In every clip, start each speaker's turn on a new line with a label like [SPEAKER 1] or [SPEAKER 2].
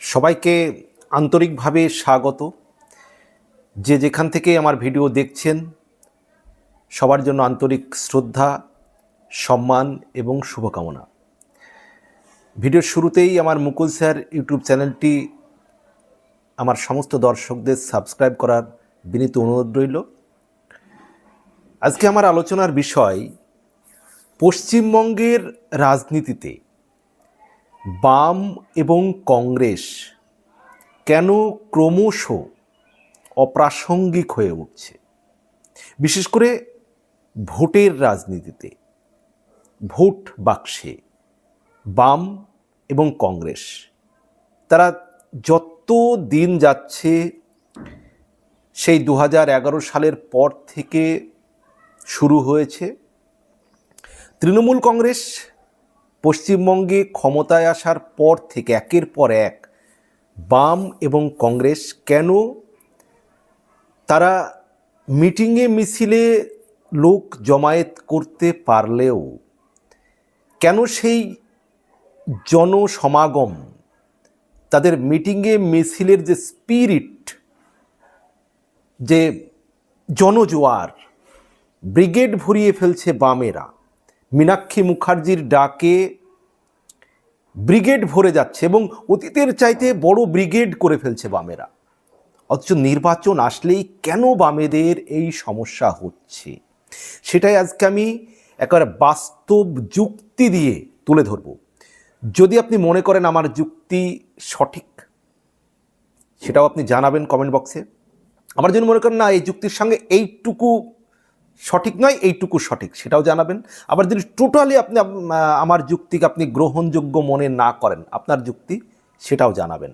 [SPEAKER 1] সবাইকে আন্তরিকভাবে স্বাগত। যে যেখান থেকে আমার ভিডিও দেখছেন, সবার জন্য আন্তরিক শ্রদ্ধা, সম্মান এবং শুভকামনা। ভিডিওর শুরুতেই আমার মুকুল স্যার ইউটিউব চ্যানেলটি আমার সমস্ত দর্শকদের সাবস্ক্রাইব করার বিনীত অনুরোধ রইল। আজকে আমার আলোচনার বিষয়, পশ্চিমবঙ্গের রাজনীতিতে বাম এবং কংগ্রেস কেন ক্রমশ অপ্রাসঙ্গিক হয়ে উঠছে? বিশেষ করে ভোটের রাজনীতিতে, ভোট বাক্সে বাম এবং কংগ্রেস, তারা যত দিন যাচ্ছে সেই দু হাজার এগারো সালের পর থেকে শুরু হয়েছে। তৃণমূল কংগ্রেস পশ্চিমবঙ্গে ক্ষমতায় আসার পর থেকে একের পর এক বাম এবং কংগ্রেস কেন তারা মিটিংয়ে মিছিলে লোক জমায়েত করতে পারলেও কেন সেই জনসমাগম, তাদের মিটিংয়ে মিছিলের যে স্পিরিট, যে জনজোয়ার, ব্রিগেড ভরিয়ে ফেলছে বামেরা। মীনাক্ষী মুখার্জির ডাকে ব্রিগেড ভরে যাচ্ছে এবং অতীতের চাইতে বড় ব্রিগেড করে ফেলছে বামেরা। অথচ নির্বাচন আসলেই কেন বামেদের এই সমস্যা হচ্ছে? সেটাই আজকে আমি একবার বাস্তব যুক্তি দিয়ে তুলে ধরব। যদি আপনি মনে করেন আমার যুক্তি সঠিক, সেটাও আপনি জানাবেন কমেন্ট বক্সে। আমার জন্য মনে করেন না, এই যুক্তির সঙ্গে এইটুকু সঠিক নয়, এইটুকু সঠিক, সেটাও জানাবেন। আবার যদি টোটালি আপনি আমার যুক্তিকে আপনি গ্রহণযোগ্য মনে না করেন, আপনার যুক্তি, সেটাও জানাবেন।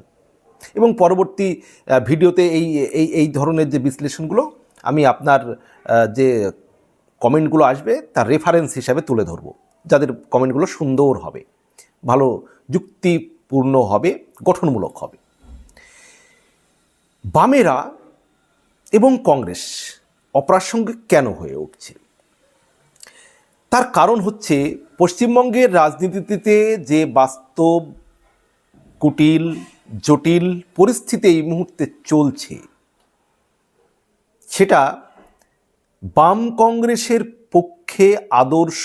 [SPEAKER 1] এবং পরবর্তী ভিডিওতে এই এই এই ধরনের যে বিশ্লেষণগুলো, আমি আপনার যে কমেন্টগুলো আসবে, তার রেফারেন্স হিসাবে তুলে ধরবো, যাদের কমেন্টগুলো সুন্দর হবে, ভালো যুক্তিপূর্ণ হবে, গঠনমূলক হবে। বামেরা এবং কংগ্রেস অপ্রাসঙ্গিক কেন হয়ে উঠছে? তার কারণ হচ্ছে পশ্চিমবঙ্গের রাজনীতিতে যে বাস্তব, কুটিল, জটিল পরিস্থিতি এই মুহূর্তে চলছে, সেটা বাম কংগ্রেসের পক্ষে আদর্শ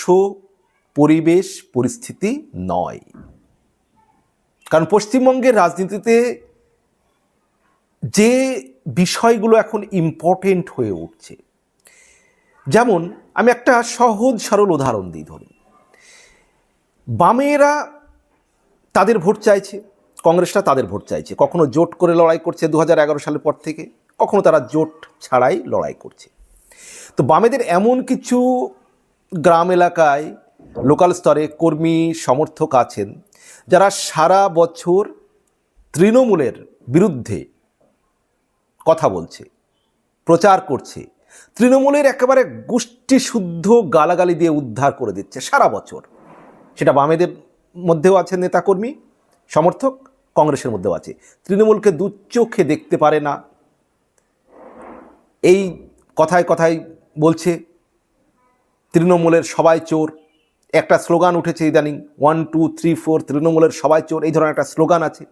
[SPEAKER 1] পরিবেশ পরিস্থিতি নয়। কারণ পশ্চিমবঙ্গের রাজনীতিতে যে বিষয়গুলো এখন ইম্পর্টেন্ট হয়ে উঠছে। যেমন, আমি একটা সহজ সরল উদাহরণ দিই ধরুন। বামেরা তাদের ভোট চাইছে কংগ্রেসরা তাদের ভোট চাইছে। কখনো জোট করে লড়াই করছে দু হাজার এগারো সালের পর থেকে, কখনো তারা জোট ছাড়াই লড়াই করছে। তো বামেদের এমন কিছু গ্রাম এলাকায় লোকাল স্তরে কর্মী, সমর্থক আছেন, যারা সারা বছর তৃণমূলের বিরুদ্ধে কথা বলছে, প্রচার করছে, তৃণমূলের একেবারে গোষ্ঠী শুদ্ধ গালাগালি দিয়ে উদ্ধার করে দিচ্ছে সারা বছর। সেটা বামেদের মধ্যেও আছে নেতাকর্মী, সমর্থক, কংগ্রেসের মধ্যেও আছে। তৃণমূলকে দু চোখে দেখতে পারে না। এই কথায় কথায় বলছে, তৃণমূলের সবাই চোর। একটা স্লোগান উঠেছে ইদানিং, ওয়ান, টু, থ্রি, ফোর, তৃণমূলের সবাই চোর, এই ধরনের একটা স্লোগান আছে।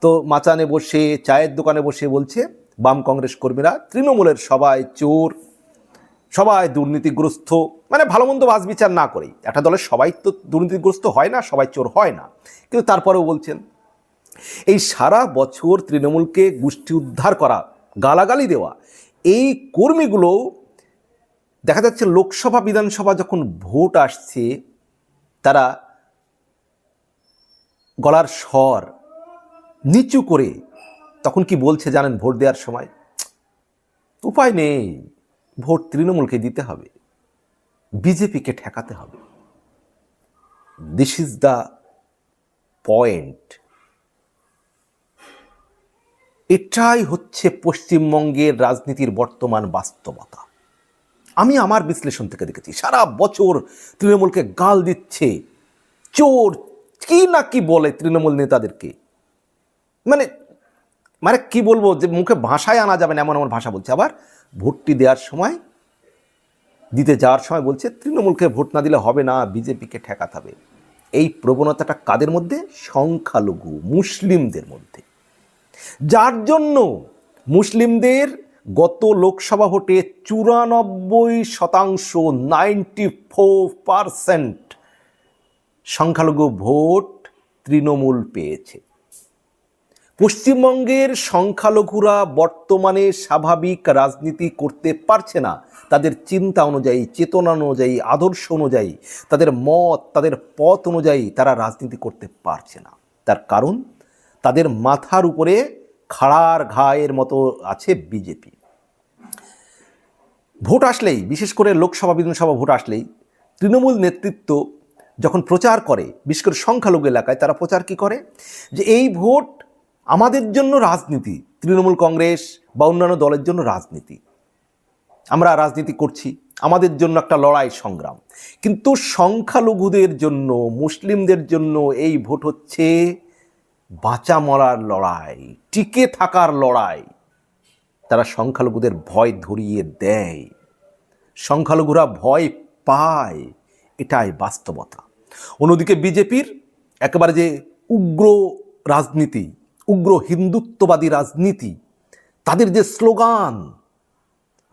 [SPEAKER 1] তো মাচানে বসে, চায়ের দোকানে বসে বলছে বাম কংগ্রেস কর্মীরা তৃণমূলের সবাই চোর, সবাই দুর্নীতিগ্রস্ত মানে ভালো মন্দ বাস বিচার না করেই। একটা দলের সবাই তো দুর্নীতিগ্রস্ত হয় না, সবাই চোর হয় না। কিন্তু তারপরেও বলছেন, এই সারা বছর তৃণমূলকে গোষ্ঠী উদ্ধার করা, গালাগালি দেওয়া, এই কর্মীগুলো, দেখা যাচ্ছে লোকসভা, বিধানসভা যখন ভোট আসছে, তারা গলার স্বর নিচু করে তখন কি বলছে জানেন ভোট দেওয়ার সময়? উপায় নেই। ভোট তৃণমূলকে দিতে হবে। বিজেপিকে ঠেকাতে হবে। দিস ইজ দ্য পয়েন্ট এটাই হচ্ছে পশ্চিমবঙ্গের রাজনীতির বর্তমান বাস্তবতা। আমি আমার বিশ্লেষণ থেকে দেখেছি, সারা বছর তৃণমূলকে গাল দিচ্ছে। চোর, কি না কি বলে তৃণমূল নেতাদেরকে? মানে মানে কি বলব যে মুখে ভাষায় আনা যাবে না, এমন এমন ভাষা বলছে। আবার ভোটটি দেওয়ার সময়, দিতে যাওয়ার সময় বলছে, তৃণমূলকে ভোট না দিলে হবে না, বিজেপিকে ঠেকাতে হবে। এই প্রবণতাটা কাদের মধ্যে? সংখ্যালঘু, মুসলিমদের মধ্যে। যার জন্য মুসলিমদের গত লোকসভা ভোটে চুরানব্বই শতাংশ, নাইনটি ফোর পারসেন্ট সংখ্যালঘু ভোট তৃণমূল পেয়েছে। পশ্চিমবঙ্গের সংখ্যালঘুরা বর্তমানে স্বাভাবিক রাজনীতি করতে পারছে না। তাদের চিন্তা অনুযায়ী, চেতনা অনুযায়ী, আদর্শ অনুযায়ী, তাদের মত, তাদের পথ অনুযায়ী তারা রাজনীতি করতে পারছে না। তার কারণ, তাদের মাথার উপরে খাড়ার ঘায়ের মতো আছে বিজেপি। ভোট আসলেই, বিশেষ করে লোকসভা, বিধানসভা ভোট আসলেই, তৃণমূল নেতৃত্ব যখন প্রচার করে, বিশেষ করে সংখ্যালঘু এলাকায়, তারা প্রচার কি করে? যে এই ভোট আমাদের জন্য রাজনীতি, তৃণমূল কংগ্রেস বা অন্যান্য দলের জন্য রাজনীতি। আমরা রাজনীতি করছি, আমাদের জন্য একটা লড়াই সংগ্রাম। কিন্তু সংখ্যালঘুদের জন্য, মুসলিমদের জন্য এই ভোট হচ্ছে বাঁচা মরার লড়াই, টিকে থাকার লড়াই। তারা সংখ্যালঘুদের ভয় ধরিয়ে দেয়। সংখ্যালঘুরা ভয় পায়, এটাই বাস্তবতা। অন্যদিকে বিজেপির একেবারে যে উগ্র রাজনীতি উগ্র হিন্দুত্ববাদী রাজনীতি, তাদের যে স্লোগান,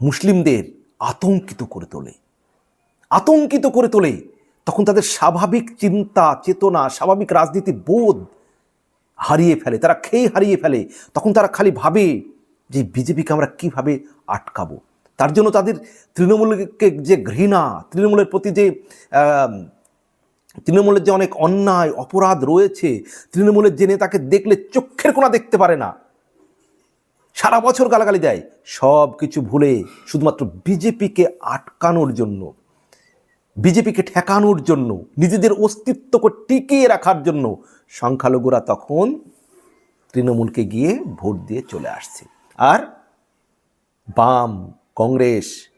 [SPEAKER 1] মুসলিমদের আতঙ্কিত করে তোলে। আতঙ্কিত করে তোলে, তখন তাদের স্বাভাবিক চিন্তা, চেতনা, স্বাভাবিক রাজনীতি বোধ হারিয়ে ফেলে। তারা খেয়ে হারিয়ে ফেলে। তখন তারা খালি ভাবে যে বিজেপিকে আমরা কীভাবে আটকাবো। তার জন্য তাদের তৃণমূলকে যে ঘৃণা, তৃণমূলের প্রতি যে তৃণমূলের যে অনেক অন্যায়, অপরাধ রয়েছে, তৃণমূলের যে নেতাকে দেখলে চক্ষের কোনা দেখতে পারে না। সারা বছর গালাগালি দেয়, সব কিছু ভুলে শুধুমাত্র বিজেপিকে আটকানোর জন্য, বিজেপিকে ঠেকানোর জন্য, নিজেদের অস্তিত্বকে টিকিয়ে রাখার জন্য সংখ্যালঘুরা তখন তৃণমূলকে গিয়ে ভোট দিয়ে চলে আসছে। আর বাম, কংগ্রেস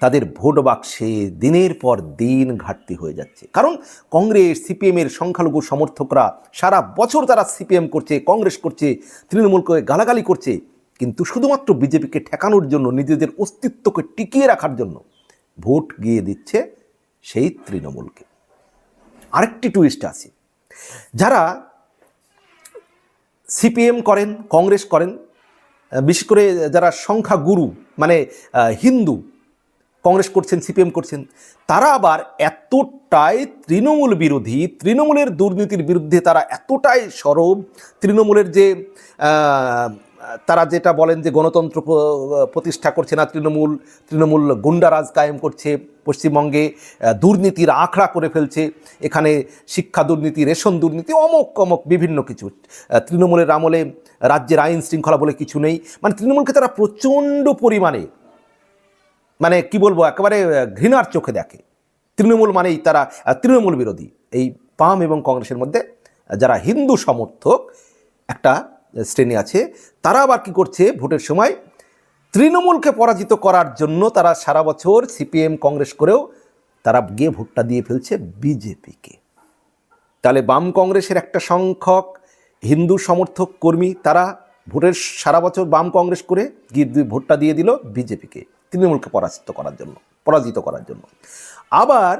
[SPEAKER 1] তাদের ভোট বাক্সে দিনের পর দিন ঘাটতি হয়ে যাচ্ছে। কারণ কংগ্রেস, সিপিএমের সংখ্যালঘু সমর্থকরা সারা বছর তারা সিপিএম করছে, কংগ্রেস করছে, তৃণমূলকে গালাগালি করছে। কিন্তু শুধুমাত্র বিজেপিকে ঠেকানোর জন্য, নিজেদের অস্তিত্বকে টিকিয়ে রাখার জন্য ভোট গিয়ে দিচ্ছে সেই তৃণমূলকে। আরেকটি টুইস্ট আছে। যারা সিপিএম করেন, কংগ্রেস করেন বিশেষ করে যারা সংখ্যাগুরু মানে হিন্দু কংগ্রেস করছেন, সিপিএম করছেন, তারা আবার এতটাই তৃণমূল বিরোধী, তৃণমূলের দুর্নীতির বিরুদ্ধে তারা এতটাই সরব, তৃণমূলের যে তারা যেটা বলেন যে গণতন্ত্র প্রতিষ্ঠা করছে না তৃণমূল তৃণমূল গুন্ডারাজ কায়েম করছে, পশ্চিমবঙ্গে দুর্নীতির আখড়া করে ফেলছে, এখানে শিক্ষা দুর্নীতি, রেশন দুর্নীতি, অমক অমক বিভিন্ন কিছু তৃণমূলের আমলে রাজ্যের আইন শৃঙ্খলা বলে কিছু নেই মানে তৃণমূলকে তারা প্রচণ্ড পরিমাণে মানে কি বলব, একেবারে ঘৃণার চোখে দেখে। তৃণমূল মানেই তারা তৃণমূল বিরোধী। এই পাম এবং কংগ্রেসের মধ্যে যারা হিন্দু সমর্থক, একটা শ্রেণি আছে, তারা আবার কি করছে, ভোটের সময় তৃণমূলকে পরাজিত করার জন্য তারা সারা বছর সিপিএম, কংগ্রেস করেও তারা গিয়ে ভোটটা দিয়ে ফেলছে বিজেপিকে। তাহলে বাম কংগ্রেসের একটা সংখ্যক হিন্দু সমর্থক কর্মী তারা ভোটের সারা বছর বাম কংগ্রেস করে গিয়ে ভোটটা দিয়ে দিল বিজেপিকে। তৃণমূলকে পরাজিত করার জন্য, পরাজিত করার জন্য। আবার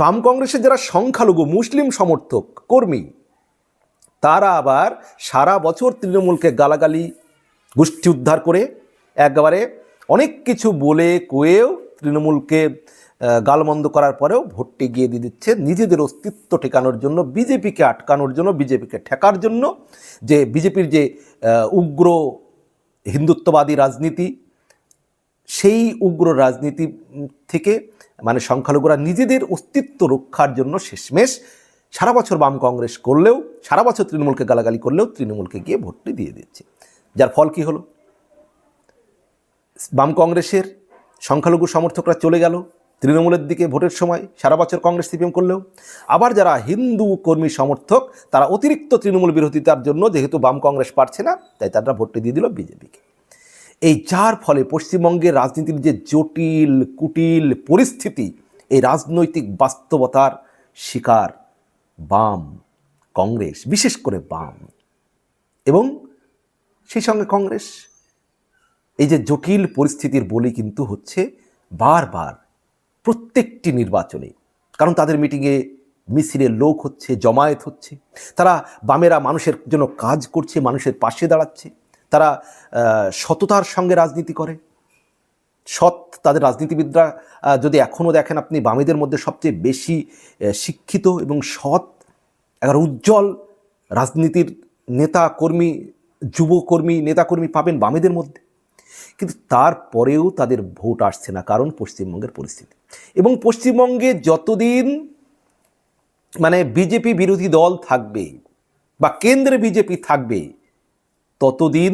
[SPEAKER 1] বাম কংগ্রেসের যারা সংখ্যালঘু মুসলিম সমর্থক, কর্মী, তারা আবার সারা বছর তৃণমূলকে গালাগালি, গোষ্ঠী উদ্ধার করে একবারে অনেক কিছু বলে কয়েও তৃণমূলকে গালমন্দ করার পরেও ভোটটি গিয়ে দিয়ে দিচ্ছে নিজেদের অস্তিত্ব ঠেকানোর জন্য, বিজেপিকে আটকানোর জন্য, বিজেপিকে ঠেকার জন্য যে বিজেপির যে উগ্র হিন্দুত্ববাদী রাজনীতি সেই উগ্র রাজনীতি থেকে মানে সংখ্যালঘুরা নিজেদের অস্তিত্ব রক্ষার জন্য শেষমেশ সারা বছর বাম কংগ্রেস করলেও, সারা বছর তৃণমূলকে গালাগালি করলেও তৃণমূলকে গিয়ে ভোটটি দিয়ে দিচ্ছে। যার ফল কি হলো? বাম কংগ্রেসের সংখ্যালঘু সমর্থকরা চলে গেল তৃণমূলের দিকে ভোটের সময়, সারা বছর কংগ্রেস সিপিএম করলেও। আবার যারা হিন্দু কর্মী সমর্থক, তারা অতিরিক্ত তৃণমূল বিরোধিতার জন্য যেহেতু বাম কংগ্রেস পারছে না, তাই তারা ভোটটি দিয়ে দিল বিজেপিকে। এই যার ফলে পশ্চিমবঙ্গের রাজনীতির যে জটিল, কুটিল পরিস্থিতি, এই রাজনৈতিক বাস্তবতার শিকার বাম কংগ্রেস, বিশেষ করে বাম। এবং সেই সঙ্গে কংগ্রেস। এই যে জটিল পরিস্থিতির বলি কিন্তু হচ্ছে বারবার প্রত্যেকটি নির্বাচনে, কারণ তাদের মিটিংয়ে মিছিলের লোক হচ্ছে, জমায়েত হচ্ছে, তারা বামেরা মানুষের জন্য কাজ করছে, মানুষের পাশে দাঁড়াচ্ছে। তারা সততার সঙ্গে রাজনীতি করে। সৎ তাদের রাজনীতিবিদরা যদি এখনও দেখেন আপনি বামেদের মধ্যে সবচেয়ে বেশি শিক্ষিত এবং সৎ, একবার উজ্জ্বল রাজনীতির নেতা, কর্মী যুবকর্মী নেতাকর্মী পাবেন বামেদের মধ্যে। কিন্তু তারপরেও তাদের ভোট আসছে না, কারণ পশ্চিমবঙ্গের পরিস্থিতি। এবং পশ্চিমবঙ্গে যতদিন মানে বিজেপি বিরোধী দল থাকবে বা কেন্দ্রে বিজেপি থাকবে ততদিন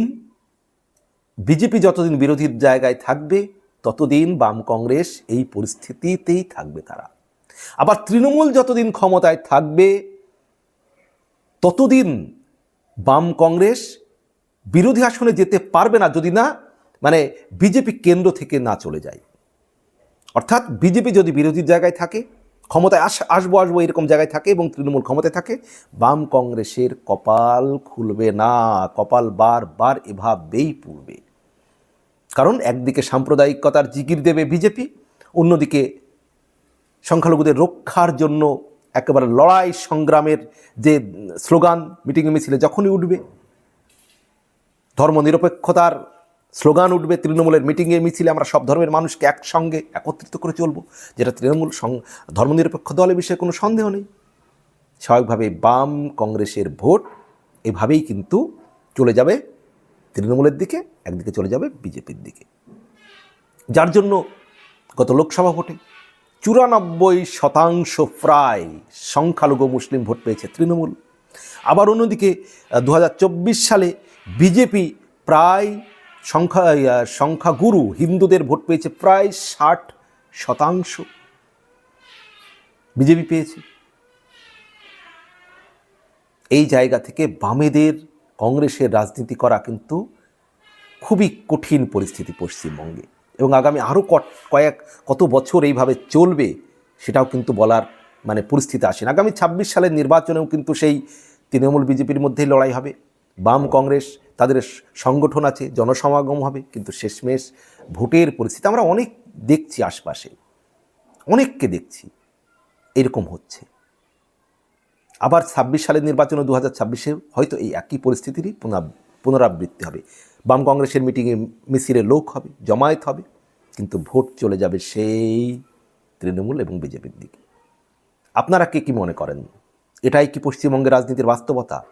[SPEAKER 1] বিজেপি যতদিন বিরোধীর জায়গায় থাকবে, ততদিন বাম কংগ্রেস এই পরিস্থিতিতেই থাকবে তারা। আবার তৃণমূল যতদিন ক্ষমতায় থাকবে, ততদিন বাম কংগ্রেস বিরোধী আসনে যেতে পারবে না যদি না মানে বিজেপি কেন্দ্র থেকে না চলে যায়। অর্থাৎ বিজেপি যদি বিরোধীর জায়গায় থাকে ক্ষমতায় আস, আসব আসব এরকম জায়গায় থাকে এবং তৃণমূল ক্ষমতায় থাকে। বাম কংগ্রেসের কপাল খুলবে না, কপাল বারবার এভাবেই পুড়বে। কারণ একদিকে সাম্প্রদায়িকতার জিগির দেবে বিজেপি, অন্যদিকে সংখ্যালঘুদের রক্ষার জন্য একেবারে লড়াই সংগ্রামের যে স্লোগান মিটিং মিছিলে যখনই উঠবে, ধর্মনিরপেক্ষতার স্লোগান উঠবে তৃণমূলের মিটিংয়ে মিছিলে আমরা সব ধর্মের মানুষকে একসঙ্গে একত্রিত করে চলব যেটা তৃণমূল ধর্মনিরপেক্ষ দলের বিষয়ে কোনো সন্দেহ নেই। স্বাভাবিকভাবে বাম কংগ্রেসের ভোট এভাবেই কিন্তু চলে যাবে তৃণমূলের দিকে, একদিকে চলে যাবে বিজেপির দিকে। যার জন্য গত লোকসভা ভোটে চুরানব্বই শতাংশ প্রায় সংখ্যালঘু মুসলিম ভোট পেয়েছে তৃণমূল। আবার অন্যদিকে দু হাজার চব্বিশ সালে বিজেপি প্রায় সংখ্যা সংখ্যাগুরু হিন্দুদের ভোট পেয়েছে প্রায় ষাট শতাংশ। বিজেপি পেয়েছে। এই জায়গা থেকে বামেদের কংগ্রেসের রাজনীতি করা কিন্তু খুবই কঠিন পরিস্থিতি পশ্চিমবঙ্গে। এবং আগামী আরও কয়েক, কত বছর এইভাবে চলবে সেটাও কিন্তু বলার মানে পরিস্থিতি আসেন আগামী ছাব্বিশ সালের নির্বাচনেও কিন্তু সেই তৃণমূল বিজেপির মধ্যেই লড়াই হবে। বাম কংগ্রেস তাদের সংগঠন আছে, জনসমাগম হবে, কিন্তু শেষমেশ ভোটের পরিস্থিতি, আমরা অনেক দেখছি আশপাশে, অনেককে দেখছি, এরকম হচ্ছে। আবার ছাব্বিশ সালের নির্বাচনে দু হাজার ছাব্বিশে হয়তো এই একই পরিস্থিতিরই পুনরাব- পুনরাবৃত্তি হবে। বাম কংগ্রেসের মিটিংয়ে মিছিলে লোক হবে, জমায়েত হবে, কিন্তু ভোট চলে যাবে সেই তৃণমূল এবং বিজেপির দিকে। আপনারা কে কি মনে করেন? এটাই কি পশ্চিমবঙ্গের রাজনীতির বাস্তবতা,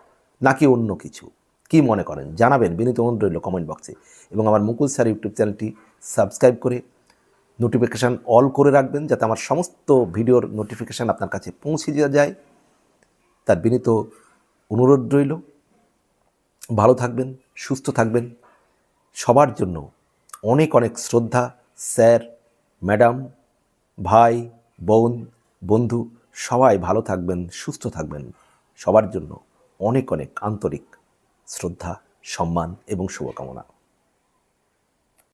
[SPEAKER 1] নাকি অন্য কিছু? কি মনে করেন? জানাবেন বিনীত অনুরোধ রইল কমেন্ট বক্সে এবং আমার মুকুল স্যার ইউটিউব চ্যানেলটি সাবস্ক্রাইব করে নোটিফিকেশান অল করে রাখবেন যাতে আমার সমস্ত ভিডিওর নোটিফিকেশান আপনার কাছে পৌঁছে দেওয়া যায়। তার বিনীত অনুরোধ রইল। ভালো থাকবেন, সুস্থ থাকবেন। সবার জন্য অনেক অনেক শ্রদ্ধা স্যার, ম্যাডাম, ভাই, বোন, বন্ধু, সবাই ভালো থাকবেন, সুস্থ থাকবেন। সবার জন্য অনেক অনেক আন্তরিক শ্রদ্ধা সম্মান এবং শুভকামনা।